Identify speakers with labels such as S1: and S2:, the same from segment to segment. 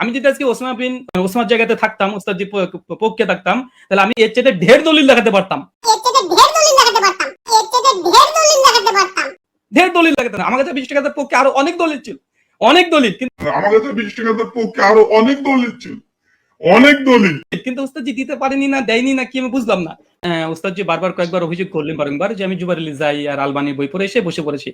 S1: আমি যদি আজকে ওসমান বিন ওসমান জায়গাতে থাকতাম ওস্তাদ জি পক্ষে থাকতাম তাহলে আমি এর চেয়ে ঢের দলিল দেখাতে পারতাম।
S2: ঢের দলিল দেখাতে।
S1: আমার কাছে বিশ টাকাতে পক্ষে আরও অনেক দলিল ছিল। অনেক দলিল কিন্তু
S3: আমার কাছে বিশ পক্ষে আরও অনেক দলিল ছিল। অনেক দলিল।
S1: কিন্তু ওস্তাদ জি দিতে পারেনি না দেয়নি না কি আমি বুঝলাম না। আহ, ওস্তাদ জি বারবার কয়েকবার অভিযোগ করলেন বারংবার যে আমি জুবারিলি যাই আর আলবানি বই পড়ে এসে বসে পড়েছি।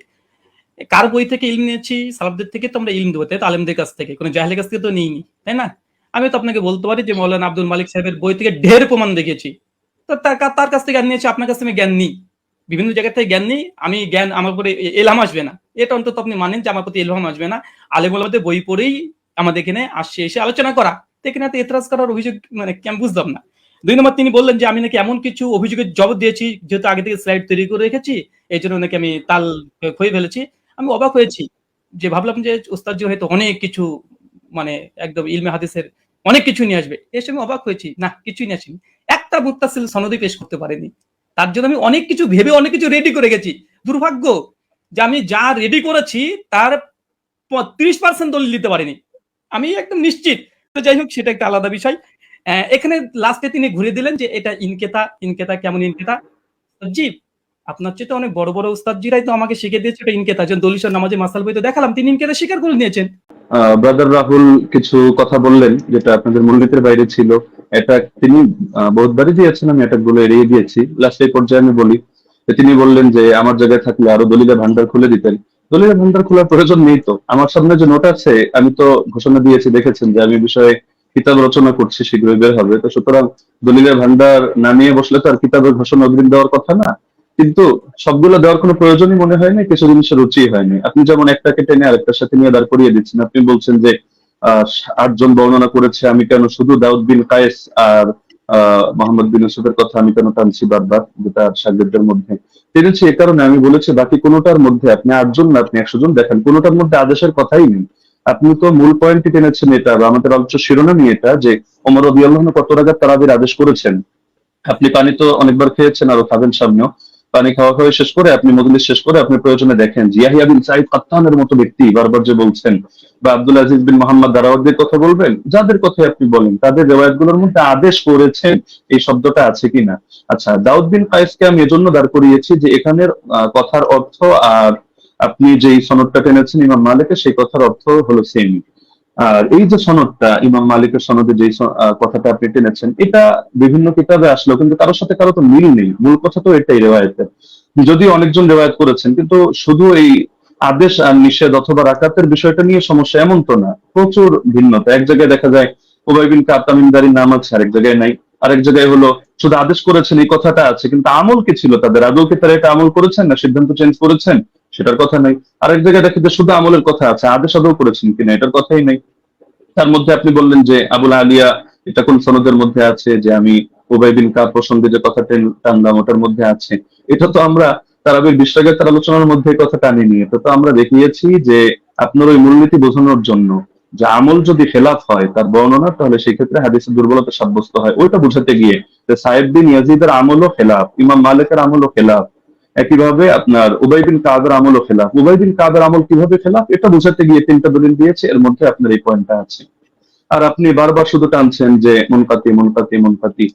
S1: কার বই থেকে ইলম নিয়েছি? সালাফদের থেকে তো আমরা ইলম দেবো, তাই তো আলেমদের কাছ থেকে। কোনো জাহেলের কাছ থেকে তো নিইনি, তাই না? আমি তো আপনাকে বলতে পারি যে মৌলানা আব্দুল মালিক সাহেবের বই থেকে ঢের প্রমাণ দেখেছি। তো তার কাছ থেকে জ্ঞান নিয়েছি, আপনার কাছ থেকে জ্ঞান নিই। বিভিন্ন জায়গা থেকে জ্ঞান নিই, আমি জ্ঞান আমার উপরে এ- এলহাম আসবে না। এটা অন্তত আপনি মানেন যে আমার প্রতি এলহাম আসবে না। আলেম ওলামাদের বই পড়েই আমাদের এখানে আসছে, এসে আলোচনা করা। তো এখানে এত এতরাজ করার অভিযোগ মানে কি আমি বুঝলাম না। দুই নম্বর তিনি বললেন যে আমি নাকি এমন কিছু অভিযোগের জবাব দিয়েছি, যেহেতু আগে থেকে স্লাইড তৈরি করে রেখেছি, এই জন্য নাকি আমি তাল খুঁয়ে ফেলেছি। আমি অবাক হয়েছি যে ভাবলাম যে ওস্তাদ হয়তো অনেক কিছু মানে একদম ইলমে হাদিসের অনেক কিছু নিয়ে আসবে। এসে আমি অবাক হয়েছি, না, কিছুই নিয়ে আসেনি। একটা মুত্তাসিল সনদই পেশ করতে পারেনি। তার জন্য আমি অনেক কিছু ভেবে অনেক কিছু রেডি করে গেছি। দুর্ভাগ্য যে আমি যা রেডি করেছি, তার ত্রিশ পার্সেন্ট দলিল দিতে পারিনি। আমি একদম নিশ্চিত। তো যাই হোক, সেটা একটা আলাদা বিষয়। এখানে লাস্টে তিনি ঘুরে দিলেন যে এটা ইনকেতা ইনকেতা কেমন ইনকেতা? জি আপনার চেয়ে তো অনেক বড় বড় উস্তাদজিরাই তো আমাকে শিখে দিয়েছে এটা ইনকেতা। যেমন দলিশন নামাজে মাসাল বই তো দেখালাম, তিনি ইনকেতা স্বীকার করে নিয়েছেন।
S4: ব্রাদার রাহুল কিছু কথা বললেন, যেটা আপনাদের মূলনীতির বাইরে ছিল। এটা তিনি বহুতবারই দিয়েছেন, আমি এটা গুলো এড়িয়ে দিয়েছি। লাস্ট এই পর্যায়ে আমি বলি তিনি বললেন যে, আমার জায়গায় থাকলে আরও দলিলের ভান্ডার খুলে দিতেন। দলিলের ভান্ডার খোলার প্রয়োজন নেই তো। আমার সামনে যে নোট আছে, আমি তো ঘোষণা দিয়েছি, দেখেছেন যে, আমি বিষয়ে কিতাব রচনা করছি, শীঘ্রই বের হবে। তো সুতরাং দলিলের ভান্ডার না নিয়ে বসলে তো আর কিতাবের ঘোষণা অগ্রিম দেওয়ার কথা না। কিন্তু সবগুলো দেওয়ার কোনো প্রয়োজনই মনে হয়নি, কিছু জিনিসের রুচি হয়নি। আপনি যেমন একটাকে টেনে আরেকটার সাথে নিয়ে দাঁড় করিয়ে দিচ্ছেন, আপনি বলছেন যে আটজন বর্ণনা করেছে, আমি কেন শুধু দাউদ বিন কায়েস আর মোহাম্মদ বিন ইউসুফের কথা আমি কেন টানছি বারবার সাগরদের মধ্যে? টেনেছি এ কারণে আমি বলেছি, বাকি কোনোটার মধ্যে আপনি আটজন না, আপনি একশো জন দেখেন, কোনোটার মধ্যে আদেশের কথাই নেই। আপনি তো মূল পয়েন্টটি টেনেছেন এটা আমাদের আলোচ্য শিরোনামই এটা, যে রবি আল্লাহ কত রাগার তারাবির আদেশ করেছেন। আপনি পানি তো অনেকবার খেয়েছেন, আরও খাবেন সামনেও। পানি খাওয়া হয়ে শেষ করে আপনি মজলিস শেষ করে আপনি প্রয়োজনে দেখেন জিয়াহিয়া বিন সাইদ কাত্তানের মতো ব্যক্তি বারবার যে বলছেন বা আব্দুল আজিজ বিন মোহাম্মদ দারাওয়াদের কথা বলবেন, যাদের কথাই আপনি বলেন, তাদের রেওয়ায়তগুলোর মধ্যে আদেশ করেছেন এই শব্দটা আছে কিনা? আচ্ছা দাউদ বিন কায়েসকে আমি এজন্য দাঁড় করিয়েছি যে এখানের কথার অর্থ আর আপনি যেই সনদটা টেনেছেন ইমাম মালিকের, সেই কথার অর্থ হলো সেম আর এই যে সনদটা, ইমাম মালিকের সনদে যে কথাটা আপনি টেনেছেন, এটা বিভিন্ন কিতাবে আসলো, কিন্তু কারোর সাথে কারও তো মিল নেই। মূল কথা তো এটাই রেওয়ায়তের যদিও অনেকজন রেওয়ায়ত করেছেন, কিন্তু শুধু এই আদেশ আর নিষেধ অথবা রাকাতের বিষয়টা নিয়ে সমস্যা এমন তো না, প্রচুর ভিন্নতা। এক জায়গায় দেখা যায় ওবাই বিন কাব নাম আছে, আরেক জায়গায় নাই। আরেক জায়গায় হলো, শুধু আদেশ করেছেন, এই কথাটা আছে, কিন্তু আমল কি ছিল তাদের? আদৌ কি তারা এটা আমল করেছেন না? সিদ্ধান্ত চেঞ্জ করেছেন? সেটার কথা নাই। আরেক জায়গায় দেখি যে শুধু আমলের কথা আছে আদেশ আদৌ করেছেন কিনা, এটার কথাই নাই। তার মধ্যে আপনি বললেন যে আবুল আলিয়া এটা কোন সনদের মধ্যে আছে, যে আমি ওবাই বিন কাব প্রসঙ্গে যে কথা টানলাম ওটার মধ্যে আছে। এটা তো আমরা তারাবির বিশ্বাগের আলোচনার মধ্যে কথা টানিনি এটা তো আমরা দেখিয়েছি যে আপনার ওই মূলনীতি বোঝানোর জন্য যে আমল যদি খেলাফ হয়, তার বর্ণনা, তাহলে সেক্ষেত্রে হাদিসের দুর্বলতা সাব্যস্ত হয়। ওইটা বোঝাতে গিয়ে যে সাহেব বিন ইয়াজিদের আমলও খেলাফ, ইমাম মালিকের আমলও খেলাফ। একইভাবে আপনার উবাই বিন কাদের আমলও খেলাফ। উবাই বিন কাদের আমল কীভাবে খেলাফ? এটা বোঝাতে গিয়ে তিনটা দলিল দিয়েছে, এর মধ্যে আপনার এই পয়েন্টটা আছে। আর আপনি বারবার শুধু টানছেন যে মনকাতি মনকাতি মনকাতি।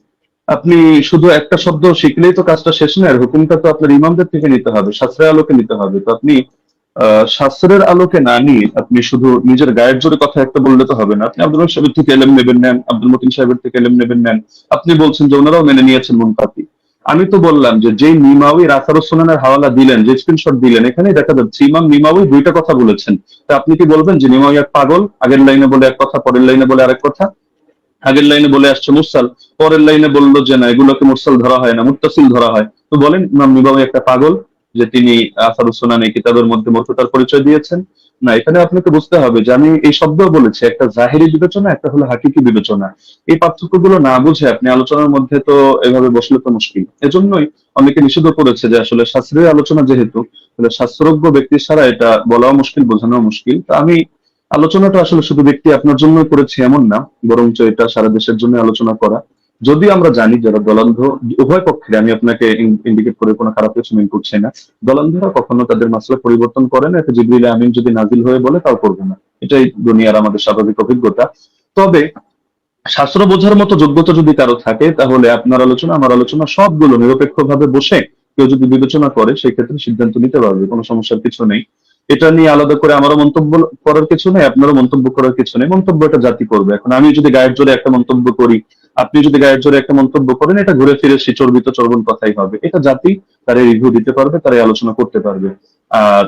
S4: আপনি শুধু একটা শব্দ শিখলেই তো কাজটা শেষ নয়, আর হুকুমটা তো আপনার ইমামদের থেকে নিতে হবে, শাস্ত্রের আলোকে নিতে হবে। তো আপনি শাস্ত্রের আলোকে না নিয়ে আপনি শুধু নিজের গায়ের জোরে কথা একটা বললে তো হবে না। আপনি আব্দুল সাহেবের থেকে এলেম নেবেন নেন, আব্দুল মতিন সাহেবের থেকে এলেম নেবেন নেন। আপনি বলছেন যে ওনারাও মেনে নিয়েছেন মনকাতি। আমি তো বললাম যে যেই নিমাউই রাসারুসোনানের হাওয়ালা দিলেন, যে স্ক্রিনশট দিলেন, এখানে দেখা যাচ্ছে ইমাম নিমাউই দুইটা কথা বলেছেন। তা আপনি কি বলবেন যে নিমাউই এক পাগল, আগের লাইনে বলে এক কথা, পরের লাইনে বলে আরেক কথা? আগের লাইনে বলে আসছে মুরসাল, পরের লাইনে বলল যে না, এগুলোকে মুরসাল ধরা হয় না, মুত্তাসিল ধরা হয়। তো বলেন ইমাম নিমাউই একটা পাগল, যে তিনি আসারুসোনান এই কিতাবের মধ্যে মর্ততার পরিচয় দিয়েছেন। না এখানে আপনাকে বুঝতে হবে যে আমি এই শব্দ বলেছি, একটা জাহেরি বিবেচনা, একটা হলো হাকিকি বিবেচনা। এই পার্থক্যগুলো না বুঝে আপনি আলোচনার মধ্যে তো এভাবে বসলে তো মুশকিল। এজন্যই অনেকে নিষিদ্ধ করেছে যে আসলে শাস্ত্রীয় আলোচনা যেহেতু শাস্ত্রজ্ঞ ব্যক্তি ছাড়া এটা বলাও মুশকিল বোঝানো মুশকিল। তা আমি আলোচনাটা আসলে শুধু ব্যক্তি আপনার জন্য করেছি এমন না, বরঞ্চ এটা সারা দেশের জন্য আলোচনা করা। যদি আমরা জানি যারা দলান্ধ, উভয় পক্ষে আমি আপনাকে ইন্ডিকেট করে কোনো খারাপ কিছু মিন করছি না। দলান্ধরা কখনো তাদের মাসলা পরিবর্তন করে না এটা জিবরিল আমিন যদি নাজিল হয়ে বলে, তাও করবে না। এটাই দুনিয়ার আমাদের স্বাভাবিক অভিজ্ঞতা। তবে শাস্ত্র বোঝার মতো যোগ্যতা যদি কারও থাকে, তাহলে আপনার আলোচনা, আমার আলোচনা সবগুলো নিরপেক্ষভাবে বসে কেউ যদি বিবেচনা করে, সেই ক্ষেত্রে সিদ্ধান্ত নিতে পারবে, কোনো সমস্যার কিছু নেই। এটা নিয়ে আলাদা করে আমারও মন্তব্য করার কিছু নেই, আপনারও মন্তব্য করার কিছু নেই। মন্তব্য এটা জাতি করবে। এখন আমি যদি গায়ের জোরে একটা মন্তব্য করি আপনি যদি গায়ের জোরে একটা মন্তব্য করেন, এটা ঘুরে ফিরে সে চর্বিত চর্বণ কথাই হবে। এটা জাতি তারা রিভিউ দিতে পারবে, তারা আলোচনা করতে পারবে। আর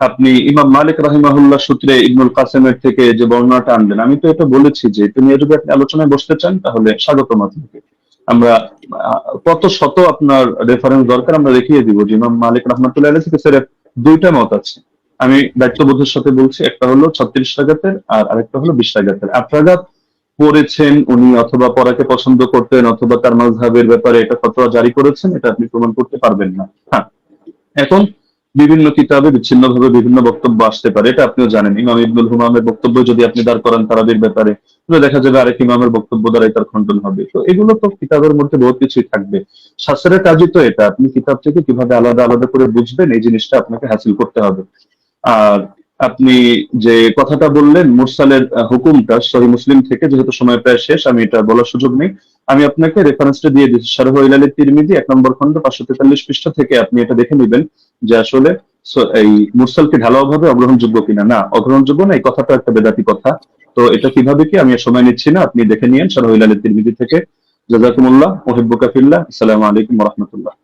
S4: আপনি ইমাম মালিক রাহিমাহুল্লাহ সূত্রে ইবনুল কাসেমের থেকে যে বর্ণনাটা আনলেন, আমি তো এটা বলেছি যে নিয়ে যদি আপনি আলোচনায় বসতে চান, তাহলে স্বাগতম আপনাকে আমরা কত শত আপনার রেফারেন্স দরকার, আমরা দেখিয়ে দিব যে ইমাম মালিক রহমতুল্লাহ আলাইহি থেকে স্যার দুইটা মত আছে। আমি দায়িত্ববোধের সাথে বলছি, একটা হলো ছত্রিশ টাকাতের আর আরেকটা হলো বিশ টাকাতের টাকাত পড়েছেন উনি অথবা পড়াকে পছন্দ করতেন অথবা তার mazhabের ব্যাপারে এটা ফতোয়া জারি করেছেন, এটা আপনি প্রমাণ করতে পারবেন না। হ্যাঁ। এখন বিভিন্ন কিতাবে বিচ্ছিন্ন ভাবে বিভিন্ন বক্তব্য আসতে পারে, এটা আপনিও জানেন। ইমাম ইবনুল হুমামের বক্তব্য যদি আপনি দাঁড় করান তারাবির ব্যাপারে দেখা যাবে আরেক ইমামের বক্তব্য দ্বারাই তার খণ্ডন হবে। তো এগুলো তো কিতাবের মধ্যে বহুত কিছুই থাকবে। শাস্ত্রের কাজই তো এটা, আপনি কিতাব থেকে কীভাবে আলাদা আলাদা করে বুঝবেন, এই জিনিসটা আপনাকে হাসিল করতে হবে। আর আপনি যে কথাটা বললেন, মুরসালের হুকুমটা সহি মুসলিম থেকে যেহেতু সময় প্রায় শেষ, আমি এটা বলার সুযোগ নেই। আমি আপনাকে রেফারেন্সটা দিয়ে দিচ্ছি। শারহ ইলালের তিরমিজি, এক নম্বর খন্ড পাঁচশো তেতাল্লিশ পৃষ্ঠা থেকে আপনি এটা দেখে নেবেন যে আসলে এই মুরসালকে ঢালাও ঢালাওভাবে অগ্রহণযোগ্য কিনা। না, অগ্রহণযোগ্য না, এই কথাটা একটা বেদাতি কথা। তো এটা কীভাবে কি? আমি সময় নিচ্ছি না, আপনি দেখে নিয়েন শারহ ইলালের তিরমিজি থেকে। জাজাকুমুল্লাহ, ওহিব্বুকা ফিল্লাহ, আসসালামু আলাইকুম রহমতুল্লাহ।